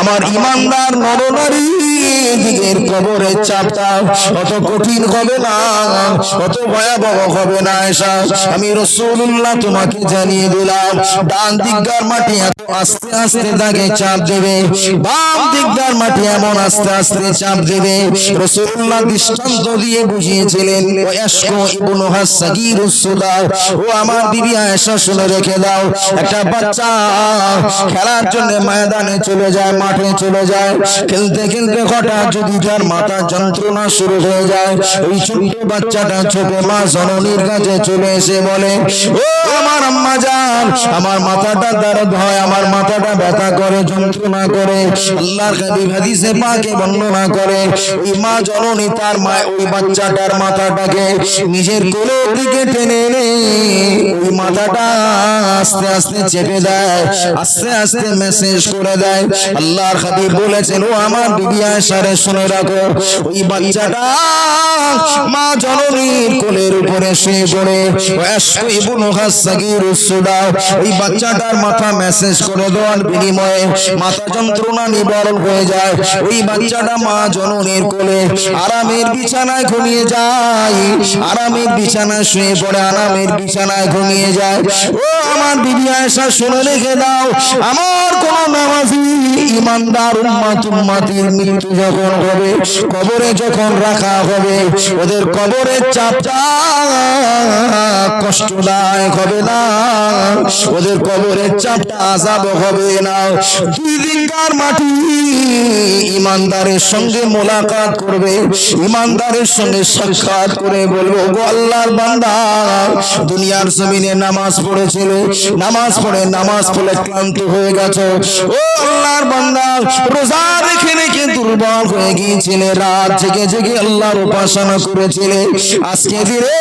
আমার ইমানদার নরনারী দিকের কবরে চাপটা অত কঠিন হবে না অত ভয়াবহ হবে না এসা। আমি রসুল্লাহ তোমাকে জানিয়ে দিলাম, ডান দিকদার মাটি এত আস্তে আস্তে তাকে চাপ দেবে, বাম দিকদার মাটি এমন আস্তে আস্তে চাপ দেবে। রসুল্লাহ দৃষ্টান্ত দিয়ে বুঝিয়েছিলেন ও আমার বিবি আয়েশা, শুনে রেখে দাও, একটা বাচ্চা খেলার জন্য ময়দানে চলে যায়, মাঠে চলে যায়। খেলতে খেলতে হঠাৎ যদি তার মাথা যন্ত্রণা শুরু হয়ে যায় ওই ছোট্ট বাচ্চাটা ছোট মা জননীর কাছে চলে এসে বলে, ও আমার আম্মা যান আমার মাথাটা হয়, আমার মাথাটা ব্যথা করে, যন্ত্রণা করে। আল্লাহর হাদিসে বর্ণনা করে, ওই মা জননী তার মা, ওই বাচ্চাটার মাথাটাকে নিজের কোলের দিকে টেনে এনে, ওই মাথাটা আস্তে আস্তে চেপে দেয়, আস্তে আস্তে মেসেজ করে দেয়। আল্লাহর হাবিব বলেছেন, ও আমার বিবি আয়েশারে, শুনে রাখো, ওই বাচ্চাটা মা জননীর কোলের উপরে শুয়ে পড়ে। ওই বাচ্চাটার মাথা মেসেজ করে দেওয়ার বিনিময়ে মাথা যন্ত্রণা নিবারণ হয়ে যায়। ওই বাচ্চাটা মা জননীর কোলে আরামের বিছানায় ঘুমিয়ে যায়। আরামের বিছানায় শুয়ে পড়ে, আরামের বিছানায় ঘুমিয়ে যায়। ও আমার বিবি আয়েশা, শুনে রেখে দাও, আমার কোন নামাজি ইমানদার উম্মাত উম্মাতির মৃত্যু যখন হবে, কবরে যখন রাখা হবে, ওদের কবরের চাপটা কষ্টদায়ক হবে না, ওদের কবরের চাপটা আজাব হবে না। দুই মাটি ইমানদারের সঙ্গে মোলাকাত করবে, ইমানদারের সঙ্গে সাক্ষাৎ করে বলব, গো বান্দা, দুনিয়ার জমিনে নামাজ পড়েছিল, নামাজ পড়ে নামাজ পড়ে ক্লান্ত হয়ে গেছে। ও আল্লাহর বান্দা রোজা রেখে রেখে দুর্বল হয়ে গিয়েছিলে? রাত জেগে জেগে আল্লাহর উপাসনা করেছিলে। আজকে দিনে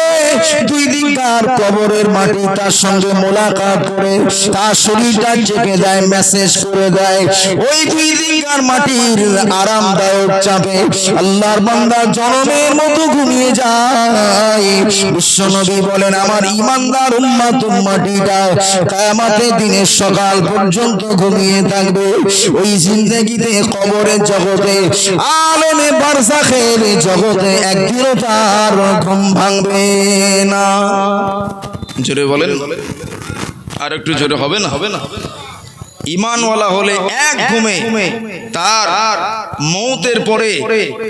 দুই দিনকার কবরের মাটি তার সঙ্গে মোলাকাত করে তার শরীরটা চেপে দেয় মেসেজ করে দেয়। ওই দুই দিনকার মাটির আরামদায়ক চাপে আল্লাহর বান্দা জনমের মতো ঘুমিয়ে যায়। বিশ্বনবী বলেন, আমার ইমানদার উম্মাত উম্মাটিটা কায়ামাতের দিনের সকাল পর্যন্ত ঘুমিয়ে থাকবে। ওই জিন্দগিতে, কবরের জগতে, আলমে বারসাখের জগতে একদিনও তার ঘুম ভাঙবে না। জোরে বলেন? আর একটু জোরে হবে না হবে না? ইমানওয়ালা হলে এক ঘুমে তার মৌতের পরে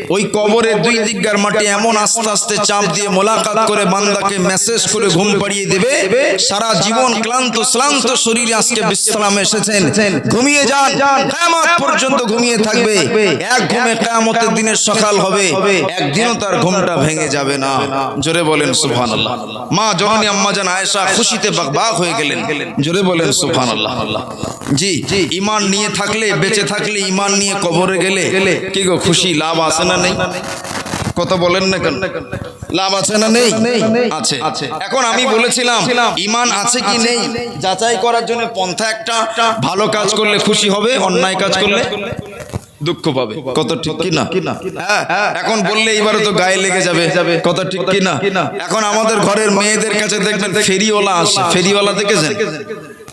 ওই কবরের দুই দিককার মাটি এমন আস্তে আস্তে চাপ দিয়ে মোলাকাত করে বান্দাকে মেসেজ করে ঘুম পাড়িয়ে দেবে। সারা জীবন ক্লান্ত শ্রান্ত শরীরে আজকে বিশ্রাম এসেছেন। ঘুমিয়ে যান। কিয়ামত পর্যন্ত ঘুমিয়ে থাকবে। এক ঘুমে কিয়ামতের দিনের সকাল হবে। একদিনও তার ঘুমটা ভেঙে যাবে না। জোরে বলেন সুবহানাল্লাহ। মা জননী আম্মা জান আয়েশা খুশিতে বাকবাক হয়ে গেলেন। জোরে বলেন সুবহানাল্লাহ। জি ইমান নিয়ে থাকলে বেঁচে থাকলে ইমান নিয়ে কবরে গেলে কি গো খুশি? লাভ আছে না নেই? কত বলেন না কেন? লাভ আছে না নেই? আছে। এখন আমি বলেছিলাম ইমান আছে কি নেই? যাচাই করার জন্য পন্থা একটা ভালো কাজ করলে খুশি হবে অন্যায় কাজ করলে দুঃখ পাবে। কত ঠিক কি না হ্যাঁ, এখন বললে এবারে তো গায়ে লেগে যাবে। কত ঠিক কি না এখন আমাদের ঘরের মেয়েদের কাছে দেখবেন ফেরিওয়ালা আসে। ফেরিওয়ালা দেখেছেন?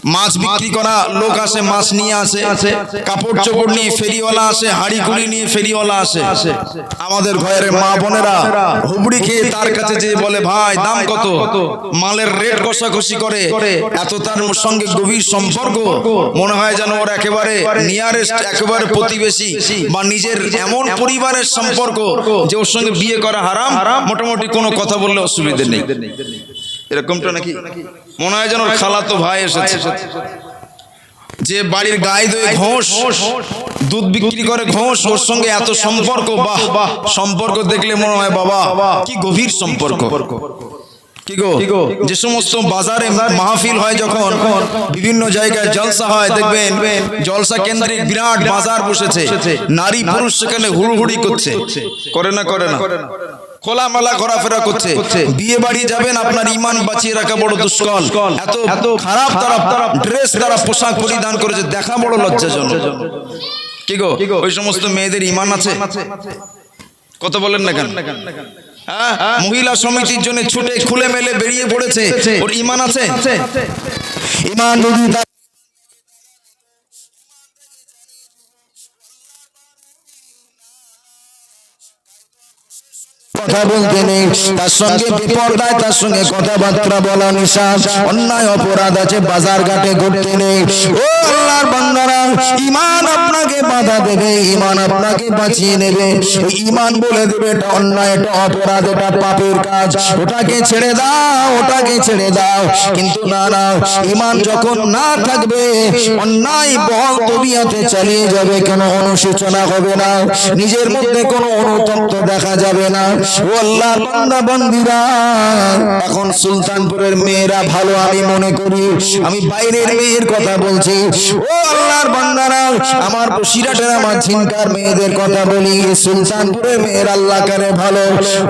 মাছ বিক্রি করা লোক আসে মাছ নিয়ে আসে। কাপড় চোপড় নিয়ে ফেরিওয়ালা আসে হাড়ি কুড়ি নিয়ে ফেরিওয়ালা আসে। আমাদের ঘরের মা বোনেরা হুবড়ি খেয়ে তার কাছে যে বলে ভাই দাম কত? মালের রেট কষাকষি করে। এত তার সঙ্গে গভীর সম্পর্ক। মনে হয় যেন ওর একেবারে নিয়ারেস্ট একেবারে প্রতিবেশী বা নিজের এমন পরিবারের সম্পর্ক যে ওর সঙ্গে বিয়ে করা হারাম। মোটামুটি কোনো কথা বললে অসুবিধে নেই। এরকমটা নাকি? মনে হয় যেন খালাতো ভাই এসেছে। যে বাড়ির গায়ে দয়ে ঘোষ দুধ বিক্রি করে ঘোষ ওর সঙ্গে এত সম্পর্ক বাহ বাহ সম্পর্ক দেখলে মনে হয় বাবা কি গভীর সম্পর্ক। কি যে সমস্ত বাজারে মাহফিল হয় যখন বিভিন্ন জায়গায় জলসা হয় দেখবেন জলসা কেন্দ্রিক বিরাট বাজার বসেছে। নারী পুরুষ সেখানে হুড়হুড়ি করছে। করে না করে না। খোলামেলা ঘোরাফেরা করছে। বিয়ে বাড়ি যাবেন আপনার ইমান বাঁচিয়ে রাখা বড় দুষ্কল এত এত খারাপ তারা ড্রেস তারা পোশাক পরিধান করেছে দেখা বড় লজ্জাজনক। কি গো? ওই সমস্ত মেয়েদের ইমান আছে? কত বলেন না কেন? হ্যাঁ? মহিলা সমিতির জন্য ছুটে খুলে মেলে বেরিয়ে পড়েছে। ওর ইমান আছে। ইমান যদি কথা বলতে নেই। তার সঙ্গে বিপর্দায় তার সঙ্গে কথাবার্তা বলা নিশা অন্যায় অপরাধ আছে বাজার ঘাটে ঘুরতে নেই। ও আল্লাহর বান্দারা ইমান আপনাকে বাধা দেবে ইমান আপনাকে বাঁচিয়ে নেবে। ইমান বলে দেবে এটা অন্যায় এটা অপরাধ এটা পাপের কাজ। ওটাকে ছেড়ে দাও ওটাকে ছেড়ে দাও। কিন্তু না না ইমান যখন না থাকবে অন্যায় বল তবিয়াতে চালিয়ে যাবে কোনো অনুশোচনা হবে না। নিজের মধ্যে কোনো অনুতপ্ত দেখা যাবে না। ও এখন সুলতানপুরের মেয়েরা ভালো আমি মনে করি। আমি বাইরের মেয়ের কথা বলছি। ও আল্লাহর বান্দারা, আমার বসিরাটের আমার মেয়েদের কথা বলি। সুলতানপুরের মেয়ের আল্লাহ কারে ভালো।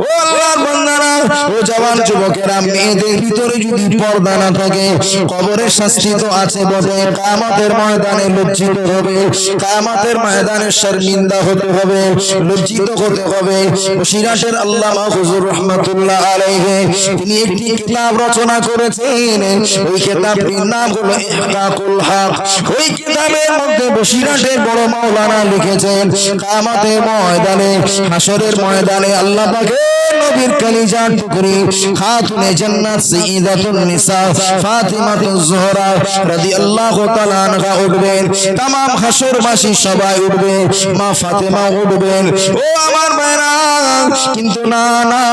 ও আল্লাহর বান্দারা, ও জওয়ান যুবকেরা, মেয়েদের ভিতরে যদি পর্দা না থাকে, কবরের শাস্তি তো আছে বটে। কামাতের ময়দানে লজ্জিত হবে। কামাতের ময়দানে শর্মিন্দা হতে হবে, লজ্জিত হতে হবে। সিরাটের আল্লামা হুজুর রহমাতুল্লাহ আলাইহি তিনি একটি কিতাব রচনা করেছেন ওই কিতাবটির নাম হলো ইহকাকুল হক ওই কিতাবের মধ্যে বসিরাটের বড় মাওলানা লিখেছেন কামাতের ময়দানে হাসরের ময়দানে আল্লাহ পাকের নবীর কালিজার টুকরি খাতুনে জান্নাত সাইয়্যিদাতুন নিসা ফাতিমাতুজ জোহরা রাদিয়াল্লাহু তাআলা আনহা উঠবেন तमाम হাসরবাসী সবাই উঠবে মা ফাতেমা উঠবেন ও আমার ভাইরা কিন্তু না না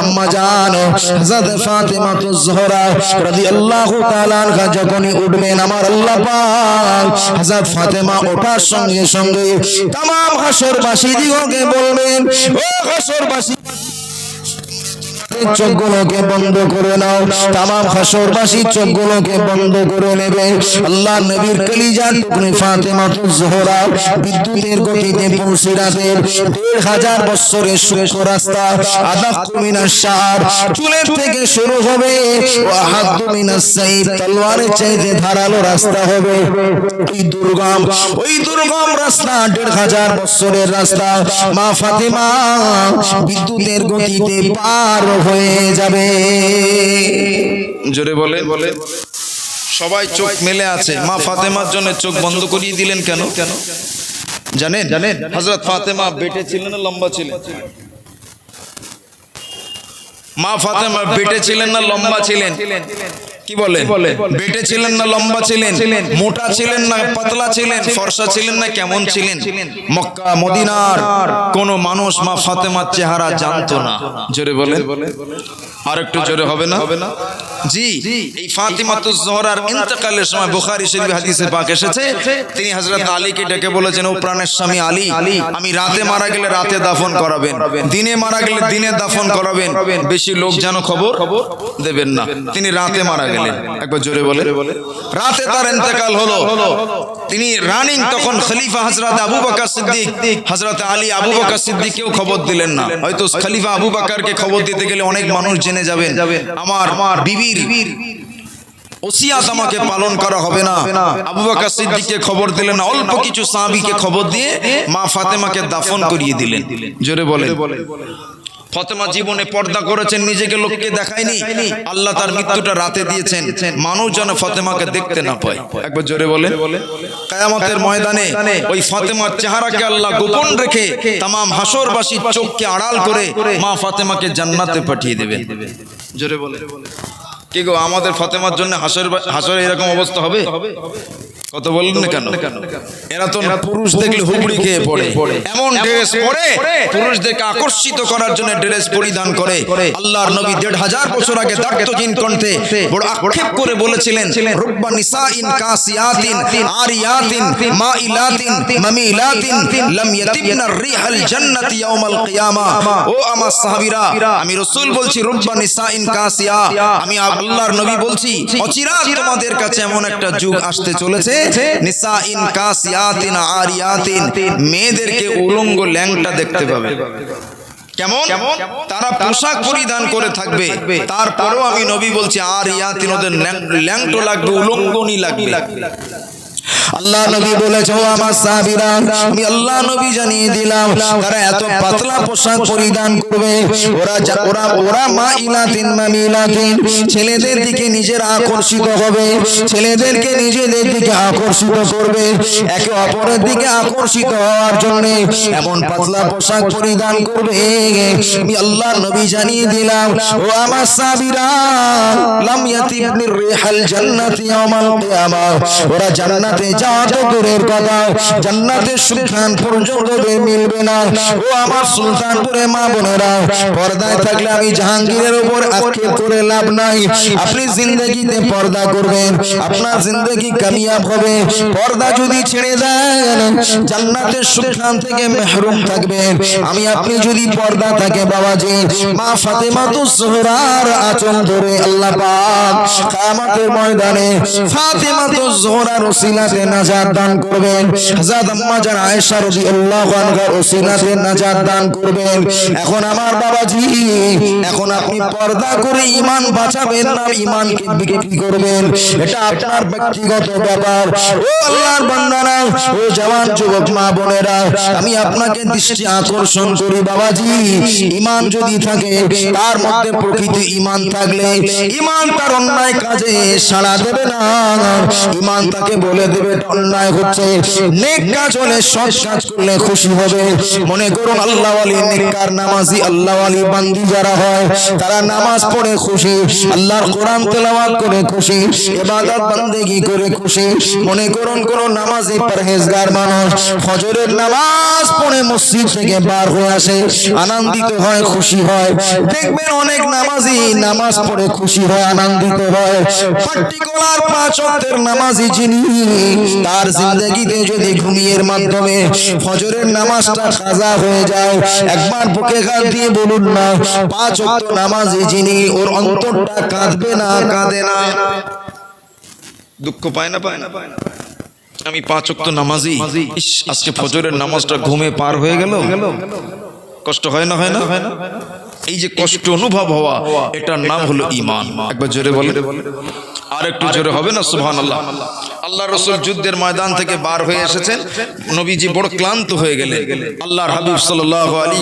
আম্মা জান হযরত ফাতেমাতুজ জোহরা রাদিয়াল্লাহু তাআলা আনহা যখনই উঠবেন আমার আল্লাহ পাক হযরত ফাতেমা ওঠার সঙ্গে সঙ্গে तमाम হাসরবাসী দিগকে বলবেন ও হাসরবাসী চোখগুলোকে বন্ধ করে নাও। তামাম চোখগুলোকে বন্ধ করে নেবে। আল্লাহ নবীর টুকরি ফাতেমা জোহরা বিদ্যুতের গতিতে পৌঁছিরাতের দেড় হাজার বছরের রাস্তা আদা কুমিনার সার চুলের থেকে শুরু হবে হাত সাইদ তলোয়ারের চাইতে ধারালো রাস্তা হবে। ওই দুর্গম ওই দুর্গম রাস্তা দেড় হাজার বছরের রাস্তা। মা ফাতেমা বিদ্যুতের গতিতে পার হয়ে যাবে। জোরে বলে বলে। সবাই চোখ মেলে আছে। মা ফাতেমার জন্য চোখ বন্ধ করিয়ে দিলেন কেন? কেন জানেন? জানেন? হজরত ফাতেমা বেটে ছিলেন না লম্বা ছিলেন মা ফাতেমা বেটে ছিলেন না লম্বা ছিলেন? কি বলে? বেটে ছিলেন না লম্বা ছিলেন? মোটা ছিলেন না পাতলা ছিলেন? ফর্সা ছিলেন না কেমন ছিলেন? মক্কা মদিনার কোন মানুষ মা ফাতেমার চেহারা জানতো না। জোরে বলে আর একটু জোরে হবে না? হবে না? জি এই ফাতিমাতুজ জোহরার ইন্তেকালের সময় বুখারী শরীফ হাদিসে পাক এসেছে। তিনি হযরত আলীকে ডেকে বলেছেন ও প্রাণের স্বামী আলী আমি রাতে মারা গেলে রাতে দাফন করাবেন। দিনে মারা গেলে দিনে দাফন করাবেন। বেশি লোক যেন খবর দেবেন না। তিনি রাতে মারা গেলেন। একবার জোরে বলে রাতে তার হলো। তিনি রানিং তখন খলিফা হযরত আবু বকর সিদ্দিক, হযরত আলী আবু খবর দিলেন না। হয়তো খলিফা আবু বকরকে খবর দিতে গেলে অনেক মানুষ জেনে যাবেন, আমার আমার বিবির ওসিয়াত আমাকে পালন করা হবে না। আবু বকর সিদ্দিককে খবর দিলেন অল্প কিছু সাহাবীকে খবর দিয়ে মা ফাতেমাকে দাফন করিয়ে দিলেন। জোরে বলে ফতেমা জীবনে পর্দা করেছেন, নিজেকে লোককে দেখায়নি। আল্লাহ তার মৃত্যুটা রাতে দিয়েছেন। মানুষ যেন ফতেমাকে দেখতে না পায়। একবার জোরে বলে কায়ামতের ময়দানে ওই ফতেমার চেহারাকে আল্লাহ গোপন রেখে তাম হাসরবাসীর চোখকে আড়াল করে মা ফাতেমাকে জান্নাতে পাঠিয়ে দেবেন জোরে বলে কি গো, আমাদের ফতেমার জন্য হাসর হাসর এরকম অবস্থা হবে? কত না কেন? এরা তো পুরুষ দেখলে হুবড়ি খেয়ে পড়ে। এমন ড্রেস পরে পুরুষদেরকে আকর্ষিত করার জন্য ড্রেস পরিধান করে। আল্লাহর নবী দেড় হাজার বছর আগে কণ্ঠে বড় আক্ষেপ করে বলেছিলেন রুব্বা নিসাইন কাসিয়াতিন আরিয়াতিন মাইলাতিন মামিলাতিন লাম ইয়াতিবনা রিহাল জান্নাতি ইয়াউমাল কিয়ামা। ও আমার সাহাবীরা আমি রাসূল বলছি রুব্বা নিসাইন কাসিয়া। আমি আল্লাহর নবী বলছি অচিরাত তোমাদের কাছে এমন একটা যুগ আসতে চলেছে নিসা ইন কাসিয়াতিন আরিয়াতিন মেয়েদেরকে উলঙ্গ ল্যাংটা দেখতে পাবে। কেমন? তারা পোশাক পরিধান করে থাকবে। তারপরেও আমি নবী বলছি আর ইয়াতিন ওদের ল্যাংটো লাগবে উলঙ্গনি লাগবে। আল্লাহ নবী বলেছে, ও আমার সাহাবীরা, আমি আল্লাহ নবী জানিয়ে দিলাম, তারা এত পাতলা পোশাক পরিধান করবে। ওরা ওরা ওরা মা ইলাতিন মামিলাতিন ছেলেদের দিকে নিজের আকর্ষিত হবে, ছেলেদেরকে নিজেদের দিকে আকর্ষিত করবে। একে অপরের দিকে আকর্ষিত হওয়ার জন্য এমন পাতলা পোশাক পরিধান করবে। আমি আল্লাহ নবী জানিয়ে দিলাম, ও আমার সাহাবীরা, লাম ইয়াতিবনির রিহাল জান্নাতি ইয়াউমাল কিয়ামা। ওরা জান্নাতে দূরের কথা। জান্নাতের সুখান পর্যন্ত মিলবে না, ও আমার সুলতানপুরে মা বোনেরা, পর্দায় থাকলে আমি জাহাঙ্গীরের উপর আক্ষেপ করে লাভ নাই। আপনি জিন্দগিতে পর্দা করবেন, আপনার জিন্দগি কামিয়াব হবে। পর্দা যদি ছেড়ে দেন, জান্নাতের সুখান থেকে মেহরুম থাকবেন আমি, আপনি যদি পর্দা থাকে বাবাজি, মা ফাতেমা তো জোহরার আচরণ ধরে আল্লাহ পাক কিয়ামতের ময়দানে ফাতেমা তো জোহরার ওসিলাতে নাজাত দান করবেন। হযরত আম্মা জান আয়েশা রাদিয়াল্লাহু আনহার ওসিলাতে নাজাত দান করবেন। এখন আমার বাবাজি, এখন আপনি পর্দা করে ঈমান বাঁচাবেন না ঈমানকে বিক্রি করবেন? এটা আপনার ব্যক্তিগত ব্যাপার। ও আল্লাহর বান্দারা, ও জওয়ান যুবক মা বোনেরা, আমি আপনাকে দৃষ্টি আকর্ষণ করি বাবাজি। ঈমান যদি থাকে, তার মধ্যে প্রকৃত ঈমান থাকলে, ঈমান তার অন্যায় কাজে সাড়া দেবে না। ঈমান তাকে বলে দেবে অন্যায় হচ্ছে। নেক কাজ হলে সৎ কাজ করলে খুশি হবে। মনে করুন আল্লাহ আলী নামাজি আল্লাহ আলী বান্দি যারা হয়, তারা নামাজ পড়ে খুশি, আল্লাহর কোরআন তেলাওয়াত করে খুশি বান্দেগি করে খুশি। মনে করুন কোন নামাজি পরহেজগার মানুষ ফজরের নামাজ পড়ে মসজিদ থেকে বার হয়ে আসে, আনন্দিত হয়, খুশি হয়। দেখবেন অনেক নামাজি নামাজ পড়ে খুশি হয়, আনন্দিত হয়। পার্টিকুলার পাঁচ নামাজি যিনি তার জিন্দগিতে যদি ঘুমিয়ের মাধ্যমে ফজরের নামাজটা কাজা হয়ে যায়, একবার বুকে হাত দিয়ে বলুন না, পাঁচ ওয়াক্ত নামাজি যিনি ওর অন্তরটা কাঁদবে না, কাঁদে না। দুঃখ পায় না পায় না পায় না। আমি পাঁচ ওয়াক্ত নামাজি আজকে ফজরের নামাজটা ঘুমে পার হয়ে গেল। কষ্ট হয় না হয় না? এই যে কষ্ট অনুভব হওয়া এটার নাম হলো ইমান একবার জোরে বলে আর একটু জোরে হবে না? সুবহান আল্লাহ আল্লাহ রসুল যুদ্ধের ময়দান থেকে বার হয়ে এসেছেন। নবীজি বড় ক্লান্ত হয়ে গেলেন। আল্লাহর হাবিব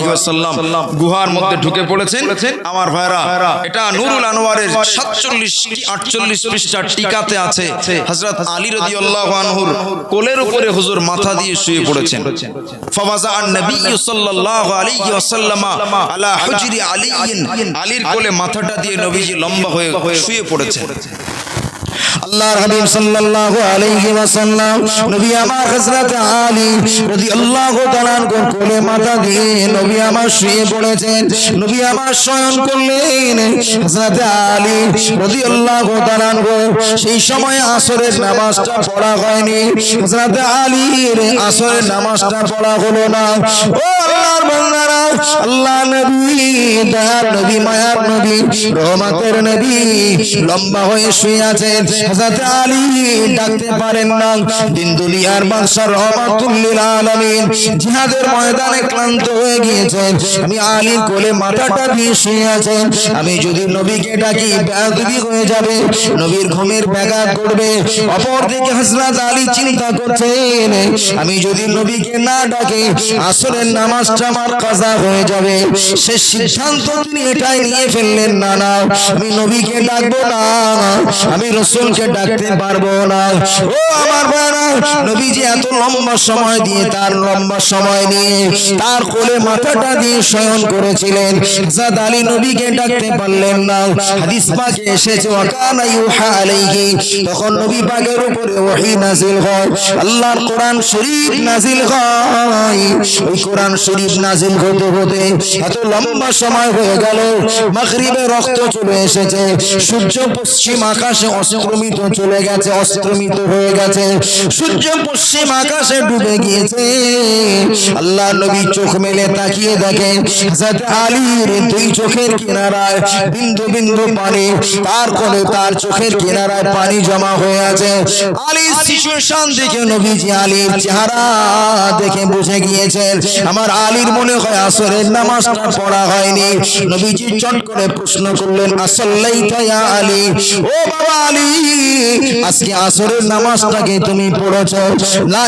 ওয়াসাল্লাম গুহার মধ্যে ঢুকে পড়েছেন। আমার ভাইরা এটা নুরুল আনোয়ারের 47 কি 48 পৃষ্ঠার টিকাতে আছে হযরত আলী রাদিয়াল্লাহু আনহুর কোলের উপরে হুজুর মাথা দিয়ে শুয়ে পড়েছেন। ফাওয়াজা আন নবী সাল্লাল্লাহু আলাইহি ওয়াসাল্লাম আলা হুজরি আলীন আলীর কোলে মাথাটা দিয়ে নবীজি লম্বা হয়ে শুয়ে পড়েছেন। আল্লাহর হাবিব সাল্লাল্লাহু আলাইহি ওয়াসাল্লাম, নবী আমার হযরত আলী রাদিয়াল্লাহু তাআলা কোলে মাথা দিয়ে নবী আমার শুয়ে পড়েছেন। নবী আমার শয়ন করলেন। হযরত আলী রাদিয়াল্লাহু তাআলা সেই সময় আসরের নামাজটা পড়া হয়নি। হযরত আলীর আসরের নামাজটা পড়া হলো না। ও আল্লাহর বান্দারা, আল্লাহ নবী, দয়ার নবী, মায়ার নবী, রহমতের নবী লম্বা হয়ে শুয়ে আছেন। হযরত আলী হয়ে আমি যদি নবীকে ডাকি, বেয়াদবি হয়ে যাবে। নবীর ঘুমের ব্যাঘাত করবে অপরদিকে হযরত আলী চিন্তা করছেন, আমি যদি নবীকে না ডাকি, আসরের নামাজটা আমার কাজা হয়ে যাবে। সে সিদ্ধান্ত তিনি এটাই নিয়ে ফেললেন, না না। আমি নবীকে ডাকবো না। আমি রসুলকে ডাকতে পারব না। ও আমার বাবা নবী যে এত লম্বা সময় দিয়ে তার লম্বা সময় নিয়ে তার কোলে মাথাটা দিয়ে শয়ন করেছিলেন। জাদ আলী নবীকে ডাকতে পারলেন না। হাদিস পাকে এসেছে ওয়াকানা ইউহা আলাইহি। তখন নবী পাকের উপরে ওহী নাজিল হয়। আল্লাহর কোরআন শরীফ নাজিল হয়। ওই কোরআন শরীফ নাজিল হতে হতে এত লম্বা সময় হয়ে গেল। মাগরিবে রক্ত চলে এসেছে। সূর্য পশ্চিম আকাশে অস্তমিত চলে গেছে অস্তমিত হয়ে গেছে, সূর্য পশ্চিম আকাশে ডুবে গিয়েছে। আল্লাহ নবী চোখ মেলে তাকিয়ে দেখেন, হযরত আলীর দুই চোখের কিনারায় বিন্দু বিন্দু পানি তার কোলে তার চোখের কিনারায় পানি জমা হয়ে আছে। আলীর সিচুয়েশন দেখে নবীজি আলীর চেহারা দেখে বুঝে গিয়েছেন, আমার আলীর মনে হয় আসরের নামাজটা পড়া হয়নি। নবীজি চট করে প্রশ্ন করলেন, আসাল্লাইতা ইয়া আলী? ও বাবা আলী আজকে আসরের নামাজটাকে তুমি পড়েছ।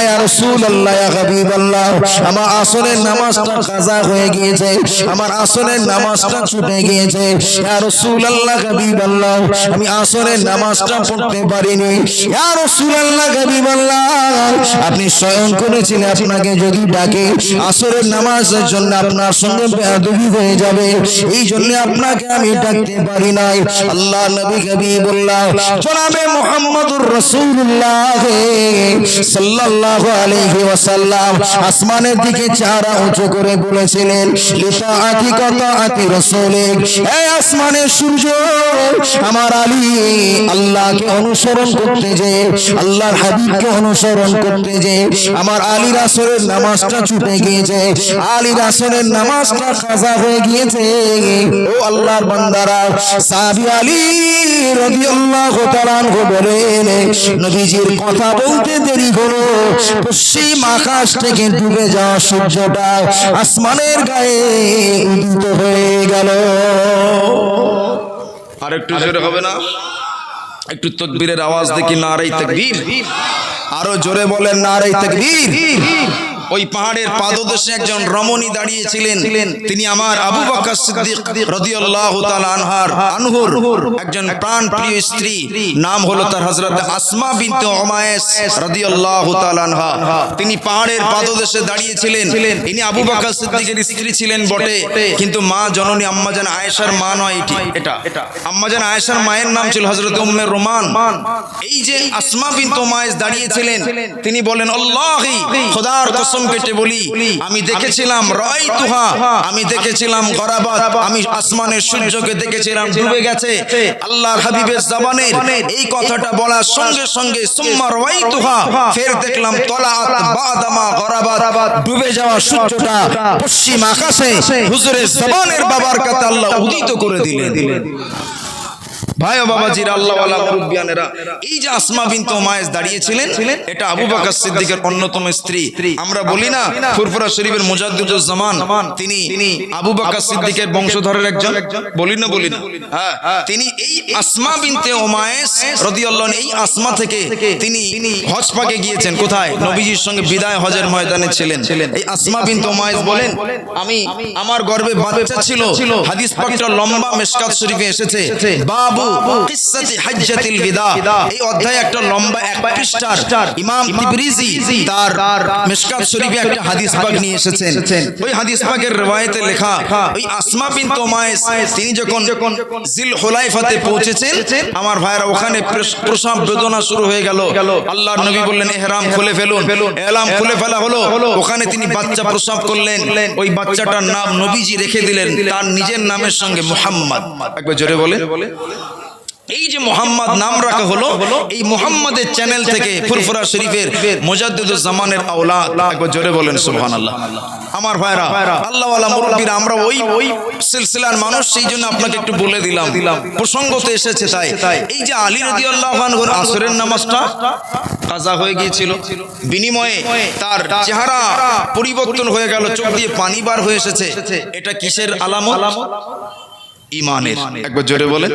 ইয়া রাসূলুল্লাহ ইয়া হাবিবাল্লাহ। আমার আসরের নামাজটা কাজা হয়ে গিয়েছে। আমার আসরের নামাজটা ছুটে গিয়েছে। ইয়া রাসূলুল্লাহ হাবিবাল্লাহ। আমি আসরের নামাজটা পড়তে পারিনি। ইয়া রাসূলুল্লাহ হাবিবাল্লাহ। আপনি স্বয়ং করেছিলেন আপনাকে যদি ডাকে, আসরের নামাজের জন্য আপনার সঙ্গে বেয়াদবি হয়ে যাবে। এই জন্য আপনাকে আমি ডাকতে পারি নাই। আল্লাহ নবী হাবিবুল্লাহ। জনাবে আসমানের দিকে চেহারা উঁচু করে বলেছিলেন আসমানের সূর্য, আমার আলী আল্লাহকে অনুসরণ করতে যে, আল্লাহর হাবিবকে অনুসরণ করতে যে, আমার আলী রাসূলের নামাজটা ছুটে গিয়েছে, আলী রাসূলের নামাজটা কাজা হয়ে গিয়েছে। ও আল্লাহর বান্দারা, সাহাবী আলী রাদিয়াল্লাহু তাআলা বলেন নবীজির কথা বলতে দেরি হলো। পশ্চিম আকাশ থেকে ডুবে যাওয়া সূর্যটা আসমানের গায়ে উদিত হয়ে গেল। আর একটু জোরে হবে না? একটু তকবীরের আওয়াজ দেখি, নারাই তকবীর। আরও জোরে বলেন, নারাই তকবীর। ওই পাহাড়ের পাদদেশে একজন রমণী দাঁড়িয়েছিলেন। তিনি আমার আবু বকর সিদ্দিক রাদিয়াল্লাহু তাআলা আনহার আনহুর একজন প্রাণ প্রিয় স্ত্রী। নাম হলো তার হযরত আসমা বিনতে রাদিয়াল্লাহু তাআলা আনহা। তিনি পাহাড়ের পাদদেশে দাঁড়িয়েছিলেন। তিনি আবু বকর সিদ্দিকের স্ত্রী ছিলেন বটে। কিন্তু মা জননী আয়েশার মা নয়, এটি এটা। আয়েশার মায়ের নাম ছিল হযরত উম্মে রোমান। এই যে আসমা বিনতে দাঁড়িয়েছিলেন, তিনি বলেন, আল্লাহি, খোদার কসম কেটে বলি আমি দেখেছিলাম রয় তুহা আমি দেখেছিলাম গরাবাত আমি আসমানের সূর্যকে দেখেছিলাম ডুবে গেছে। আল্লাহর হাবিবের জবানের এই কথাটা বলার সঙ্গে সঙ্গে সুম্মা রয় তুহা ফের দেখলাম তলাআত বাদামা গরাবাত ডুবে যাওয়া সূর্যটা পশ্চিম আকাশে হুজুরের জবানের বাবার কাছে আল্লাহ উদিত করে দিলেন। ভাই বাবাজির আল্লাহ মুরব্বিয়ানেরা এই যে আসমা বিনতে উমায়েস দাঁড়িয়েছিলেন এটা আবু বকর সিদ্দিকের অন্যতম স্ত্রী। আমরা বলি না ফুরফুরা শরীফের মুজাদ্দিদুজ তিনি আবু বকর সিদ্দিকের বংশধরের একজন। বলি না বলি না। হ্যাঁ তিনি এই আসমা বিনতে উমায়েস রাদিয়াল্লাহু এই আসমা থেকে তিনি হজ পাকে গিয়েছেন কোথায়? নবীজির সঙ্গে বিদায় হজের ময়দানে ছিলেন। এই আসমা বিনতে উমায়েস বলেন আমি আমার গর্ভে বাচ্চা ছিল হাদিস পাকটা লম্বা মেশকাত শরীফে এসেছে। বাবু কিসসাতি হাজ্জাতিল বিদা। এই অধ্যায়ে একটা লম্বা এক পৃষ্ঠার ইমাম তিবরিজি তার মিশকাত শরীফে একটা হাদিস পাক নিয়ে এসেছেন। ওই হাদিস পাকের রওয়ায়েতে লেখা ওই আসমা বিনত উমাইস তিনি যখন জিল হুলাইফাতে পৌঁছেছেন আমার ভাইরা ওখানে প্রস- প্রসব বেদনা শুরু হয়ে গেল। আল্লাহর নবী বললেন ইহরাম খুলে ফেলুন। এলাম খুলে ফেলা হলো। ওখানে তিনি বাচ্চা প্রসব করলেন। ওই বাচ্চাটার নাম নবীজি রেখে দিলেন। তার নিজের নামের সঙ্গে মোহাম্মদ। একবার জোরে বলে। এই যে মোহাম্মদ নাম রাখা হলো এই মোহাম্মদের চ্যানেল থেকে ফুরফুরা শরীফের মুজাদ্দিদুজ জামানের আওলাদ একবার জোরে বলেন সুবহানাল্লাহ আমার ভাইরা আল্লাহ ওয়ালা মুরব্বিরা আমরা ওই ওই সিলসিলার মানুষ সেই জন্য আপনাকে একটু বলে দিলাম প্রসঙ্গতে এসেছে তাই এই যে আলী রাদিয়াল্লাহু আনহুর আসরের নামাজটা কাজা হয়ে গিয়েছিল বিনিময়ে তার চেহারা পরিবর্তন হয়ে গেল চোখ দিয়ে পানি বার হয়ে এসেছে এটা কিসের আলামত ইমানের একবার জোরে বলে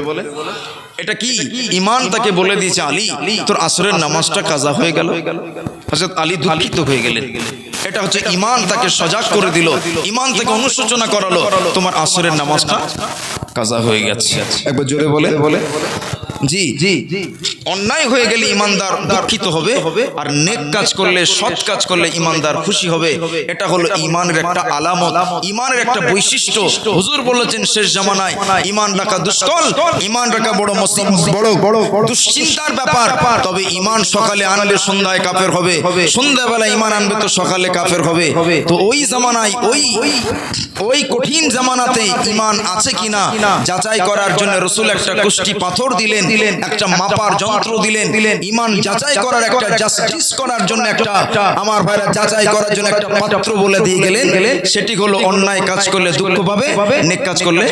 এটা কি? ইমান তাকে বলে দিয়েছে আলী। তোর আসরের নামাজটা কাজা হয়ে গেল। হজরত আলী দুঃখিত হয়ে গেলেন। এটা হচ্ছে ইমান তাকে সজাগ করে দিল। ইমান তাকে অনুশোচনা করালো। তোমার আসরের নামাজটা কাজা হয়ে গেছে। একবার জোরে বলে। বলে। জি জি অন্যায় হয়ে গেলে ইমানদার দুঃখিত হবে আর নেক কাজ করলে সৎ কাজ করলে ইমানদার খুশি হবে। এটা হলো ইমানের একটা আলামত। ইমানের একটা বৈশিষ্ট্য। হুজুর বলেছেন শেষ জামানায় ইমান রাখা দুষ্কল ইমান রাখা বড় বড় বড় দুশ্চিন্তার ব্যাপার। তবে ইমান সকালে আনলে সন্ধ্যায় কাফের হবে। সন্ধ্যাবেলা ইমান আনবে তো সকালে কাফের হবে। তো ওই জামানায় ওই ওই কঠিন জামানাতে ইমান আছে কিনা যাচাই করার জন্য রসুল একটা কুষ্টি পাথর দিলেন। একটা মাপার যন্ত্র দিলেন ইমান যাচাই করার একটা জাস্টিস করার জন্য একটা আমার ভাইরা যাচাই করার জন্য একটা পাত্র বলে দিয়ে গেলেন। সেটি হলো অন্যায় কাজ করলে দুঃখ পাবে নেক কাজ করলে।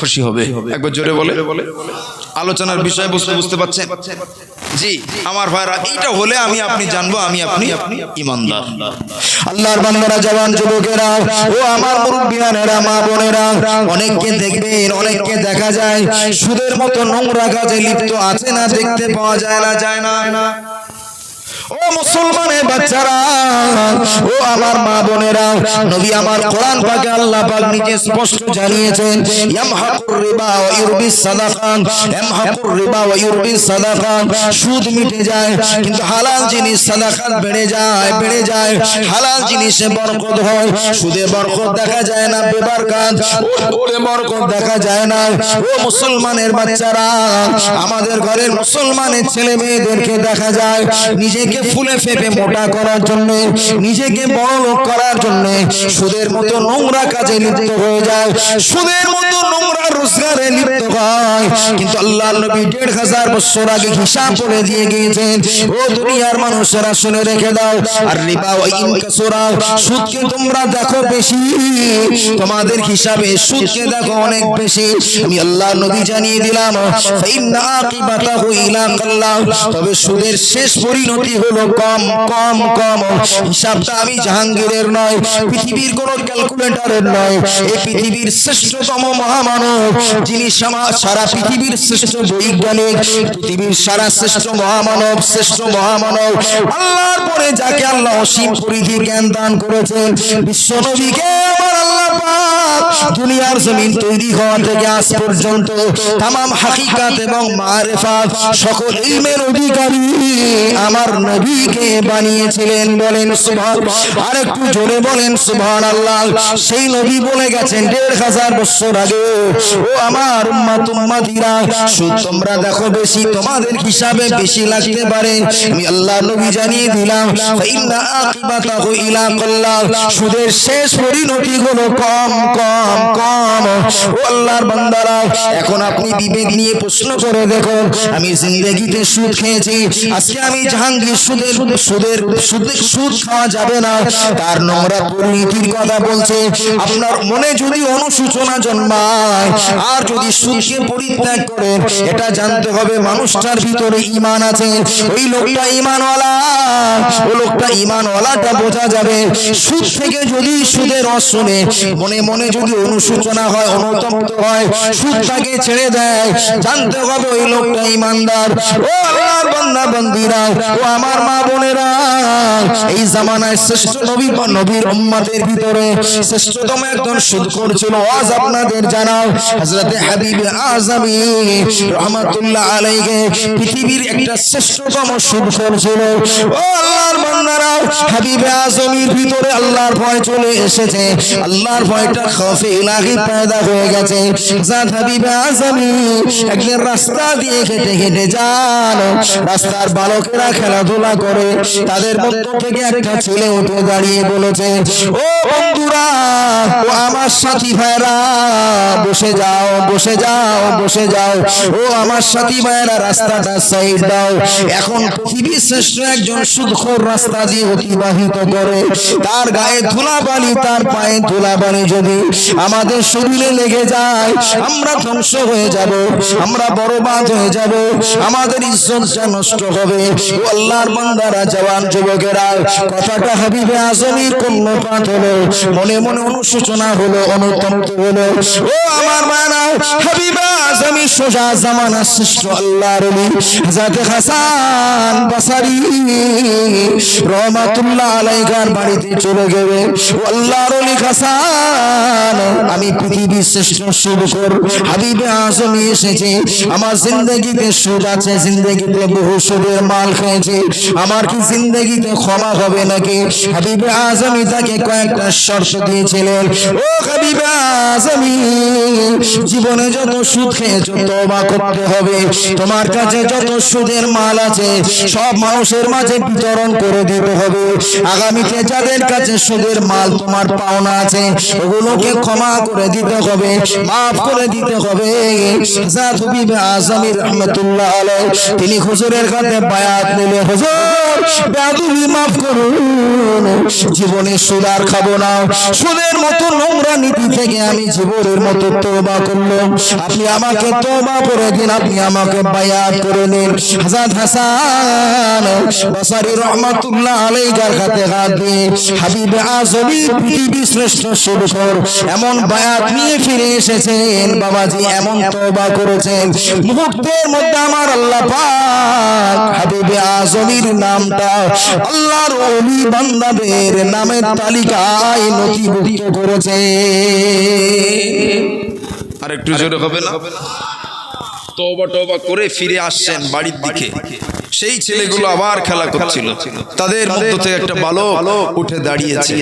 খুশি হবে। একবার জোরে বলে। আলোচনার বিষয় বস্তু বুঝতে পারছেন? জি আমার ভাইরা এইটা হলে আমি আপনি জানব আমি আপনি ইমানদার। আল্লাহর বান্দারা জওয়ান যুবকেরা ও আমার মুরব্বিয়ানেরা মা বোনেরা অনেককে দেখবেন অনেককে দেখা যায়। সুদের মতো নোংরা কাজে লিপ্ত আছে না দেখতে পাওয়া যায় না যায় না। ও মুসলমানের বাচ্চারা, ও আমার মা বোনেরা, নবী আমার কোরআন পাকে আল্লাহ পাক নিজে স্পষ্ট জানিয়েছেন রিবা ওয়া রিবা ওয়া সুদ মিটে যায়, কিন্তু হালাল জিনিস সাদাকাত বেড়ে যায় বেড়ে যায়, হালাল জিনিসে বরকত হয়, সুদে বরকত দেখা যায় না ওরে বরকত দেখা যায় না, ও মুসলমানের বাচ্চারা, আমাদের ঘরের মুসলমানের ছেলে মেয়েদেরকে দেখা যায়, নিজেকে ফুলে ফেপে মোটা করার জন্য, নিজেকে বড় লোক করার জন্য সুদের মতো নোংরা কাজে লিপ্ত হয়ে যায়। সুদের মতো নোংরা রোজগারে লিপ্ত হয়। কিন্তু আল্লাহ নবী দেড় হাজার বছর আগে হিসাব করে দিয়ে গিয়েছেন, ও দুনিয়ার মানুষেরা, শুনে রেখে দাও। আর রিবা ও সুদকে তোমরা দেখো বেশি। তোমাদের হিসাবে সুদকে দেখো অনেক বেশি। আমি আল্লাহ নবী জানিয়ে দিলাম তবে সুদের শেষ পরিণতি হলো কম কম কম হিসাবটা আমি জাহাঙ্গীরের নয়, পৃথিবীর কোন ক্যালকুলেটরের নয়। এই পৃথিবীর শ্রেষ্ঠতম মহামানব, যিনি সারা পৃথিবীর শ্রেষ্ঠ বৈজ্ঞানিক, পৃথিবীর সারা শ্রেষ্ঠ মহামানব শ্রেষ্ঠ মহামানব। আল্লাহর পরে যাকে আল্লাহ অসীম পরিধি জ্ঞান দান করেছেন বিশ্ব নবীকে আমার দুনিয়ার জমিন তৈরি হওয়া থেকে আজ পর্যন্ত তামাম হাকিকাত এবং মারেফাত, সকল ইলমের অধিকারী আমার নবীকে বানিয়েছিলেন বলেন সুবহান। আর একটু জোরে বলেন সুবহান আল্লাহ সেই নবী বলে গেছেন দেড় হাজার বছর আগে, ও আমার উম্মাত উম্মাতিরা সুদ তোমরা দেখো বেশি, তোমাদের হিসাবে বেশি লাগতে পারে। আমি আল্লাহ নবী জানিয়ে দিলাম, ফাইন্না আকিবাতাহু ইলা কাল্লাহ। সুদের শেষ পরিণতি হলো কম কম কম। ও আল্লাহর বান্দারা, এখন আপনি বিবেক নিয়ে প্রশ্ন করে দেখুন, আমি জিন্দগিতে সুদ খেয়েছি, আজকে আমি জাহাঙ্গীর সুদের সুদ মনে মানুষটার ভিতরে ইমান আছে। ওই লোকটা ইমানওয়ালা ও লোকটা ইমানওয়ালাটা বোঝা যাবে। সুদ থেকে যদি সুদের রস শুনে, মনে মনে যদি অনুসূচনা হয়, অনুতপ্ত হয়, সুদটাকে ছেড়ে দেয়। জানতে হবে ওই লোকটা ইমানদার ও বান্দিরা। ও আমার মা বোনেরা, এই জামানায় শ্রেষ্ঠ নবী বা নবীর উম্মাদের ভিতরে শ্রেষ্ঠতম একজন সুদ করছিল আজ আপনাদের জানাও, হযরতে হাবিব আজমি রহমাতুল্লাহ আলাইহি পৃথিবীর একটা শ্রেষ্ঠতম সুদ করছিল ও আল্লাহর বান্দারা, হাবিব আজমির ভিতরে আল্লাহর ভয় চলে এসেছে। আল্লাহর ভয়টা খফে ইলাহি পয়দা হয়ে গেছে। জাত হাবিব আজমি একদিন রাস্তা দিয়ে হেঁটে হেঁটে যান। রাস্তার বালকেরা খেলাধুলা করে, তাদের মধ্য থেকে একটা ছেলে উঠে দাঁড়িয়ে বলেছে, ও বন্ধুরা, ও আমার সাথী ভাইরা বসে যাও বসে যাও বসে যাও। ও আমার সাথী ভাইরা রাস্তাটা সাইড দাও। এখন পৃথিবীর শ্রেষ্ঠ একজন সুদখোর রাস্তা দিয়ে অতিবাহিত করে। তার গায়ে ধুলাবালি, তার পায়ে ধুলাবালি যদি আমাদের শরীরে লেগে যায়, আমরা ধ্বংস হয়ে যাব, আমরা বড়বাদ হয়ে যাব, আমাদের ইজ্জতটা নষ্ট হবে। ও আল্লাহর বান্দারা জওয়ান যুবকেরা, কথাটা হাবিবে আজমির কর্ণপাত হলো, মনে মনে অনুশোচনা হলো, অনুতপ্ত হলো। ও আমার মানা, হাবিবে আজমি সোজা জামানা শ্রেষ্ঠ আল্লাহর হযরত হাসান বাসারি, রহমাতুল্লাহ আলাইহির বাড়িতে চলে গেলে আল্লাহর হাসান, আমি পৃথিবীর শ্রেষ্ঠ সুদখোর হাবিবে আজমি এসেছে, আমার জিন্দগিতে সুদ আছে জিন্দগিতে বহু সুদের মাল খেয়েছে আমার কি জিন্দগিতে ক্ষমা হবে নাকি? হাবিবে আজমি তাকে কয়েকটা শর্ত দিয়েছিলেন। ও হাবিবে আজমি, জীবনে যত সুদ খেয়েছো তওবা করতে হবে, তোমার কাছে যত সুদের মাল আছে, সব মানুষের মাঝে বিতরণ করে দিতে হবে। আগামীতে যাদের কাছে সুদের মাল তোমার পাওনা আছে, ওগুলোকে ক্ষমা করে দিতে হবে, মাফ করে দিতে হবে। আজমি রহমতুল্লাহ আলাইহি, তিনি হুজুরের কাছে বায়াত নিলে হুজুর জীবনে সুদার খাব না। সুদের মতো নোংরা নীতি থেকে আমি জীবনের মতো তোবা করল আপনি আমাকে তোবা করে দিন, আপনি আমাকে বায়াত করে নিন। হাসান হাসান বাসারি রহমাতুল্লাহ হাতে হাত দিয়ে হাবিব আজমি পৃথিবী শ্রেষ্ঠ এমন বায়াত নিয়ে ফিরে এসেছেন। বাবাজি এমন তোবা করেছেন। মুহূর্তের মধ্যে আমার আল্লাহ পাক হাবিব আজমির নামটা আল্লাহর ওলি বান্দাদের নামের তালিকায় নথিভুক্ত করেছে। আর একটু জোরে হবে না? তওবা টবা করে ফিরে আসছেন বাড়ির দিকে। সেই ছেলেগুলো আবার খেলা করছিল। তাদের মধ্য থেকে একটা বালক উঠে দাঁড়িয়েছে।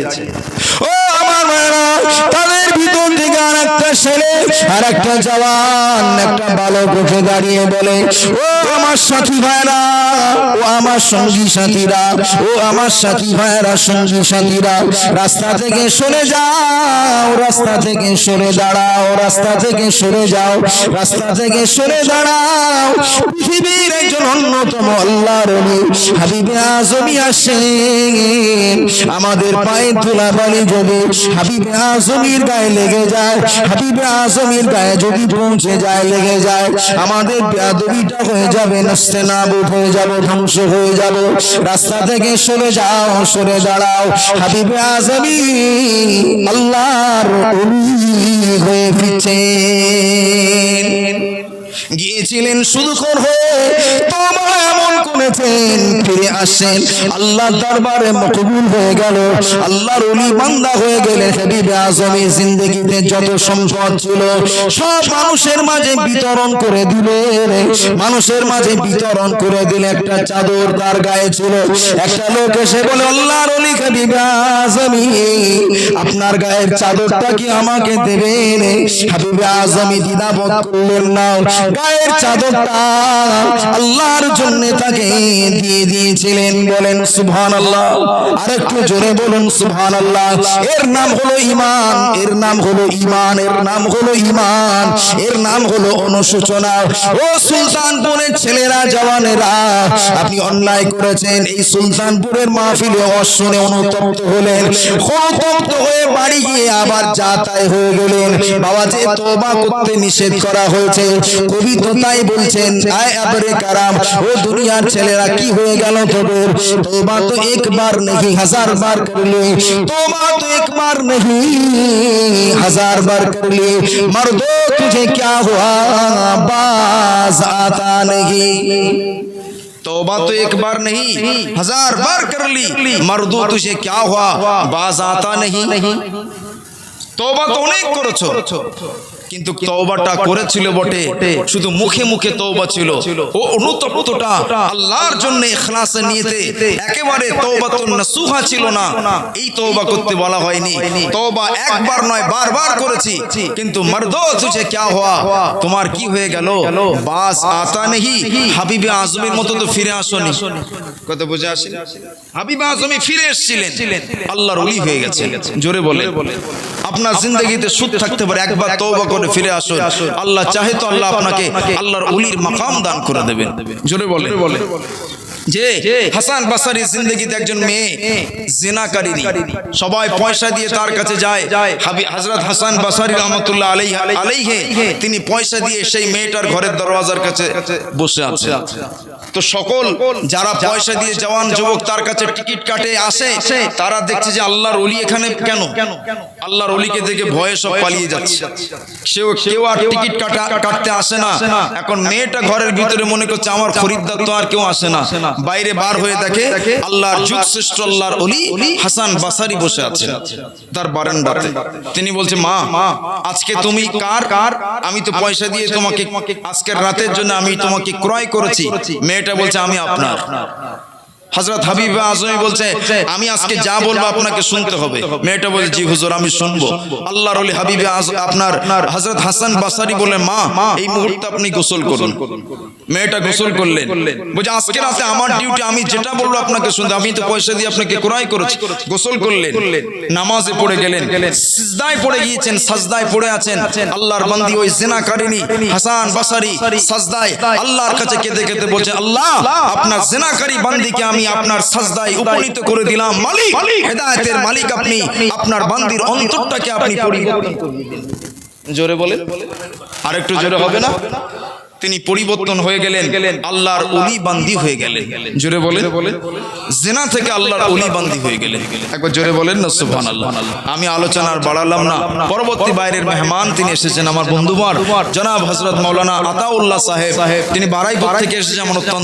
ও আমার মায়েরা তাদের ভিতর থেকে আর একটা ছেলে জওয়ান একটা বালক উঠে দাঁড়িয়ে বলে, ও আমার সাথী ভাইরা, ও আমার সঙ্গী সাথীরা, ও আমার সাথী ভাইরা, সঙ্গী সাথীরা, রাস্তা থেকে সরে যাও, রাস্তা থেকে সরে দাঁড়াও, রাস্তা থেকে সরে যাও, রাস্তা থেকে সরে দাঁড়াও। পৃথিবীর একজন অন্যতম আল্লাহর হাবিবে আজমি আসেন আমাদের পায়ে তোলা বালি যদি হাবিবে আজমির গায়ে লেগে যায়, হাবিবে আজমির গায়ে যদি পৌঁছে যায়, লেগে যায়, আমাদের বেয়াদবিটা হয়ে যাবে, নষ্ট বোধ হয়ে যাবে, ধ্বংস হয়ে যাবে। রাস্তা থেকে সরে যাও, সরে দাঁড়াও, হাবিবে আজমি আল্লাহর হয়ে ফিরছেন গিয়েছিলেন শুধু হয়ে তোমা এমন করেছেন, ফিরে আসেন। আল্লাহ দরবারে মকবুল হয়ে গেল। আল্লাহর ওলি বান্দা হয়ে গেলেন। হাবিবে আজমি জিন্দগিতে যত সম্পদ ছিল, সব মানুষের মাঝে বিতরণ করে দিলেন। মানুষের মাঝে বিতরণ করে দিলে একটা চাদর তার গায়ে ছিল। একটা লোক এসে বলে, আল্লাহর ওলি হাবিবে আজমি, আপনার গায়ের চাদরটা কি আমাকে দেবেন? হাবিবে আজমি দ্বিধাবোধ করলেন না গায়ের চাদরটা আল্লাহর জন্য তাকে দিয়ে দিয়েছিলেন বলেন সুবহান আল্লাহ আর একটু জোরে বলুন সুবহান আল্লাহ এর নাম হলো ইমান এর নাম হলো ইমান এর নাম হলো ইমান এর নাম হলো অনুশোচনা। ও সুলতানপুরের ছেলেরা, জওয়ানেরা, আপনি অন্যায় করেছেন। এই সুলতানপুরের মাহফিলে অশ্বনে অনুতপ্ত হলেন। অনুতপ্ত হয়ে বাড়ি গিয়ে আবার যা তাই হয়ে গেলেন। বাবা যে তোবা করতে নিষেধ করা হয়েছে। কবি তো তাই বলছেন আয় আবরে কারাম ও দুনিয়ার ছেলেরা কি হয়ে গেল তোদের তোবা তো একবার नहीं हजार बार कर लिए तोबा तो एक बार नहीं हजार बार कर लिए मर्दो तुझे क्या हुआ बाज आता नहीं तौबा तो एक बार नहीं हजार बार कर ली मर्दू तुझे क्या हुआ बाज आता नहीं তওবা তো অনেক করেছো কিন্তু তওবাটা করেছিল বটে। শুধু মুখে মুখে তওবা ছিল। ও অনুতপ্তটা আল্লাহর জন্য ইখলাসে নিয়েতে। একেবারে তওবাতুন নাসুহা ছিল না। এই তওবা করতে বলা হয়নি। তওবা একবার নয় বারবার করেছি। কিন্তু মর্দ তুঝে কিয়া হওয়া তোমার কি হয়ে গেল? বাস আতা নেহি। হাবিবে আজমের মতো তো ফিরে আসনি। কত বুঝে আসেন? হাবিবে আজমি ফিরে এসেছিলেন। আল্লাহর ওলি হয়ে গেছে জোরে বলে আপনার জিন্দগিতে সুদ থাকতে পারে। একবার তওবা করে ফিরে আসুন। আল্লাহ চাহে তো আল্লাহ আপনাকে আল্লাহর উলির মাকাম দান করে দেবেন। জোরে বলে বলে যে হাসান বাসারি জিন্দগিতে একজন মেয়ে, জিনাকারিনী। সবাই পয়সা দিয়ে তার কাছে যায়। হাবি হযরত হাসান বাসারি রহমাতুল্লাহ আলাইহি আলাইহি তিনি পয়সা দিয়ে সেই মেয়েটার ঘরের দরওয়াজার কাছে বসে আছে। তো সকল যারা পয়সা দিয়ে জওয়ান যুবক তার কাছে টিকিট কাটে আসে, তারা দেখছে যে আল্লাহর ওলি এখানে কেন? আল্লাহর ওলিকে দেখে ভয়ে সব পালিয়ে যাচ্ছে। সেও কেউ আর টিকিট কাটা কাটতে আসে না। এখন মেয়েটা ঘরের ভিতরে মনে করছে, আমার খরিদ্দার তো আর কেউ আসে না। বাইরে বার হয়ে থাকে আল্লাহর যুগ শ্রেষ্ঠ আল্লাহর অলি হাসান বাসারি বসে আছে। তার বারান্দাতে। তিনি বলছে মা আজকে তুমি কার? কার? আমি তো পয়সা দিয়ে তোমাকে আজকের রাতের জন্য আমি তোমাকে ক্রয় করেছি। মেয়েটা বলছে আমি আপনার। হজরত হাবিব আজমি বলছে আমি আজকে যা বলব আপনাকে শুনতে হবে। মেয়েটা বলছে জি হুজুর আমি শুনব। আল্লাহর ওলি হাবিবে আজ- আপনার হজরত হাসান বাসারি বলে মা এই মুহূর্তে আপনি গোসল করুন। মেয়েটা গোসল করলেন। বলছে আজকে রাতে আমার ডিউটি আমি যেটা বলব আপনাকে শুনতে আমি তো পয়সা দিয়ে আপনাকে ক্রয় করেছি। গোসল করলেন। নামাজে পড়ে গেলেন। সিজদায় পড়ে গিয়েছেন সাজদায় পড়ে আছেন। আল্লাহর বান্দি ওই জেনাকারিনী হাসান বাসারি সাজদায় আল্লাহর কাছে কেঁদে কেঁদে বলছে আল্লাহ আপনার জেনাকারী বান্দিকে আমি আমি আপনার সাজদায় উপনীত করে দিলাম। মালিক হেদায়েতের মালিক আপনি আপনার বান্দির অন্তরটাকে আপনি পরিবর্তন। জোরে বলে আরেকটু জোরে হবে না? তিনি পরিবর্তন হয়ে গেলেন। আল্লাহর অলি বান্দি হয়ে গেলেন। জোরে বলে জেনা থেকে আল্লাহর অলি বান্দি হয়ে গেলেন। একবার জোরে বলেন না আল্লাহ আমি আলোচনার বাড়ালাম না। পরবর্তী বাইরের মেহমান তিনি এসেছেন আমার বন্ধুবার জনাব হজরত মৌলানা আতাউল্লাহ সাহেব। সাহেব। তিনি বারাইপুর থেকে এসেছেন আমার অত্যন্ত